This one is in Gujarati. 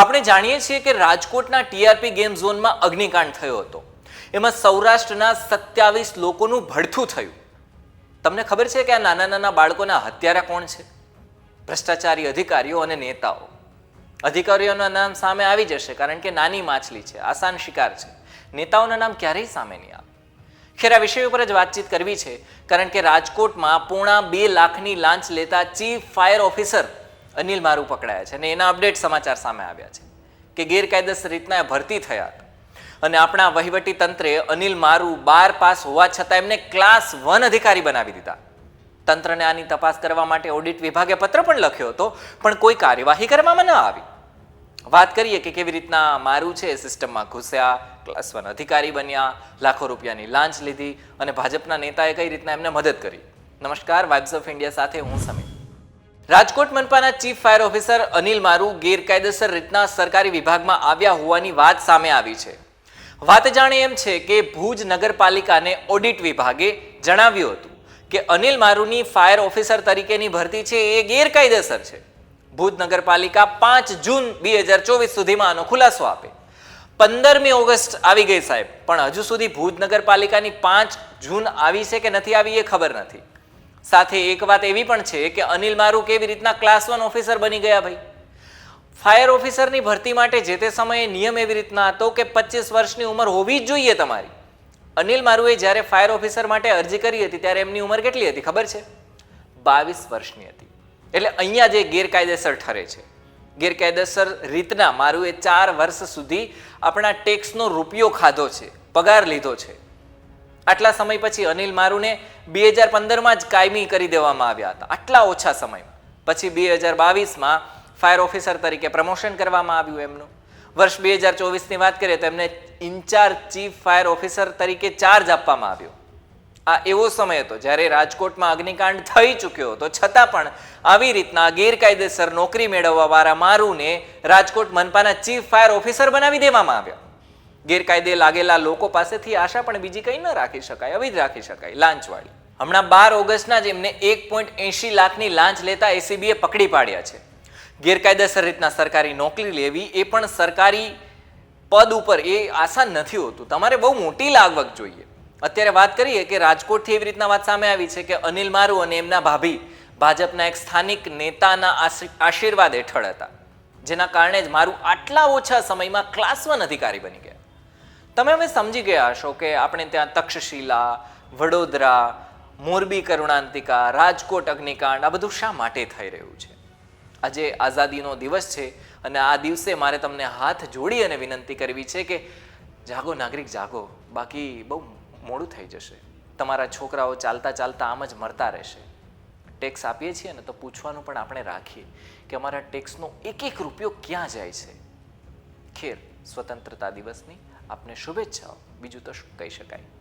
આપણે જાણીએ છીએ કે રાજકોટના ટીઆરપી ગેમ ઝોનમાં અગ્નિકાંડ થયો હતો. એમાં સૌરાષ્ટ્રના સત્યાવીસ લોકોનું ભડથું થયું. તમને ખબર છે કે આ નાના નાના બાળકોના હત્યારા કોણ છે? ભ્રષ્ટાચારી અધિકારીઓ અને નેતાઓ. અધિકારીઓના નામ સામે આવી જશે કારણ કે નાની માછલી છે, આસાન શિકાર છે. નેતાઓના નામ ક્યારેય સામે નહીં આવે. ખેર, આ વિષય ઉપર જ વાતચીત કરવી છે કારણ કે રાજકોટમાં પોણા બે લાખની લાંચ લેતા ચીફ ફાયર ઓફિસર અનિલ મારું પકડાયા છે અને એના અપડેટ સમાચાર સામે આવ્યા છે કે ગેરકાયદેસર રીતના એ ભરતી થયા અને આપણા વહીવટી તંત્રે અનિલ મારું બાર પાસ હોવા છતાં એમને ક્લાસ વન અધિકારી બનાવી દીધા. તંત્રને આની તપાસ કરવા માટે ઓડિટ વિભાગે પત્ર પણ લખ્યો હતો, પણ કોઈ કાર્યવાહી કરવામાં ન આવી. વાત કરીએ કે કેવી રીતના મારું છે સિસ્ટમમાં ઘૂસ્યા, ક્લાસ વન અધિકારી બન્યા, લાખો રૂપિયાની લાંચ લીધી અને ભાજપના નેતાએ કઈ રીતના એમને મદદ કરી. નમસ્કાર વાઇબ્સ ઓફ ઇન્ડિયા સાથે હું Sameer. Rajkot મનપાના chief fire officer Anil Maru ગેરકાયદેસર રીતના સરકારી વિભાગમાં આવ્યા હોવાની વાત સામે આવી છે. વાત જાણે એમ છે કે ભુજ નગરપાલિકાને ઓડિટ વિભાગે જણાવ્યું હતું કે અનિલ મારુની ફાયર ઓફિસર તરીકેની ભરતી છે એ ગેરકાયદેસર છે. ભુજ નગરપાલિકા પાંચ જૂન બે હજાર ચોવીસ સુધીમાં આનો ખુલાસો આપે. પંદરમી ઓગસ્ટ આવી ગઈ સાહેબ, પણ હજુ સુધી ભુજ નગરપાલિકાની પાંચ જૂન આવી છે કે નથી આવી એ ખબર નથી. સાથે એક વાત એવી પણ છે કે અનિલ મારુ કેવી રીતના ક્લાસ વન ઓફિસર બની ગયા ભાઈ? ફાયર ઓફિસરની ભરતી માટે જે તે સમયે નિયમ એવી રીતના હતો કે પચીસ વર્ષની ઉંમર હોવી જ જોઈએ તમારી. અનિલ મારુએ જ્યારે ફાયર ઓફિસર માટે અરજી કરી હતી ત્યારે એમની ઉંમર કેટલી હતી ખબર છે? બાવીસ વર્ષની હતી. એટલે અહીંયા જે ગેરકાયદેસર ઠરે છે. ગેરકાયદેસર રીતના મારું એ ચાર વર્ષ સુધી આપણા ટેક્સનો રૂપિયો ખાધો છે, પગાર લીધો છે. આટલા સમય પછી અનિલ મારુને બે હજાર પંદરમાં જ કાયમી કરી દેવામાં આવ્યા હતા. આટલા ઓછા સમયમાં. પછી બે હજાર બાવીસમાં ફાયર ઓફિસર તરીકે પ્રમોશન કરવામાં આવ્યું એમનું. વર્ષ બે હજાર ચોવીસની વાત કરીએ તો એમને in charge chief fire officer તરીકે ચાર્જ આપવામાં આવ્યો. આ એવો સમય હતો જ્યારે રાજકોટમાં અગ્નિકાંડ થઈ ચૂક્યો હતો. છતાં પણ આવી રીતના ગેરકાયદેસર નોકરી મેળવવા વાળા મારુને રાજકોટ મનપાના ચીફ ફાયર ઓફિસર બનાવી દેવામાં આવ્યા. ગેરકાયદે લાગેલા લોકો પાસેથી આશા પણ બીજી કંઈ ન રાખી શકાય, આવી જ રાખી શકાય. લાંચવાળી. હમણાં બાર ઓગસ્ટના જ એમને એક પોઈન્ટ એંશી લાખની લાંચ લેતા એસીબીએ પકડી પાડ્યા છે. ગેરકાયદેસર રીતના સરકારી નોકરી લેવી એ પણ સરકારી પદ ઉપર એ આસાન નથી હોતું. તમારે બહુ મોટી લાગવક જોઈએ. અત્યારે વાત કરીએ કે રાજકોટથી એવી રીતના વાત સામે આવી છે કે અનિલ મારુ અને એમના ભાભી ભાજપના એક સ્થાનિક નેતાના આશી- આશીર્વાદ હેઠળ હતા. જેના કારણે જ મારું આટલા ઓછા સમયમાં ક્લાસ વન અધિકારી બની ગયા. તમે હવે સમજી ગયા હશો કે આપણે ત્યાં તક્ષશિલા, વડોદરા, મોરબી કરુણાંતિકા, રાજકોટ અગ્નિકાંડ, આ બધું શા માટે થઈ રહ્યું છે? આજે આઝાદીનો દિવસ છે અને આ દિવસે મારે તમને હાથ જોડી અને વિનંતી કરવી છે કે જાગો નાગરિક, જાગો. બાકી બહુ મોડું થઈ જશે. તમારા છોકરાઓ ચાલતા ચાલતા આમ જ મરતા રહેશે. ટેક્સ આપીએ છીએ ને તો પૂછવાનું પણ આપણે રાખીએ કે અમારા ટેક્સનો એક એક રૂપિયો ક્યાં જાય છે? ખેર સ્વતંત્રતા દિવસની આપને શુભેચ્છાઓ. બીજું તો શું કહી શકાય?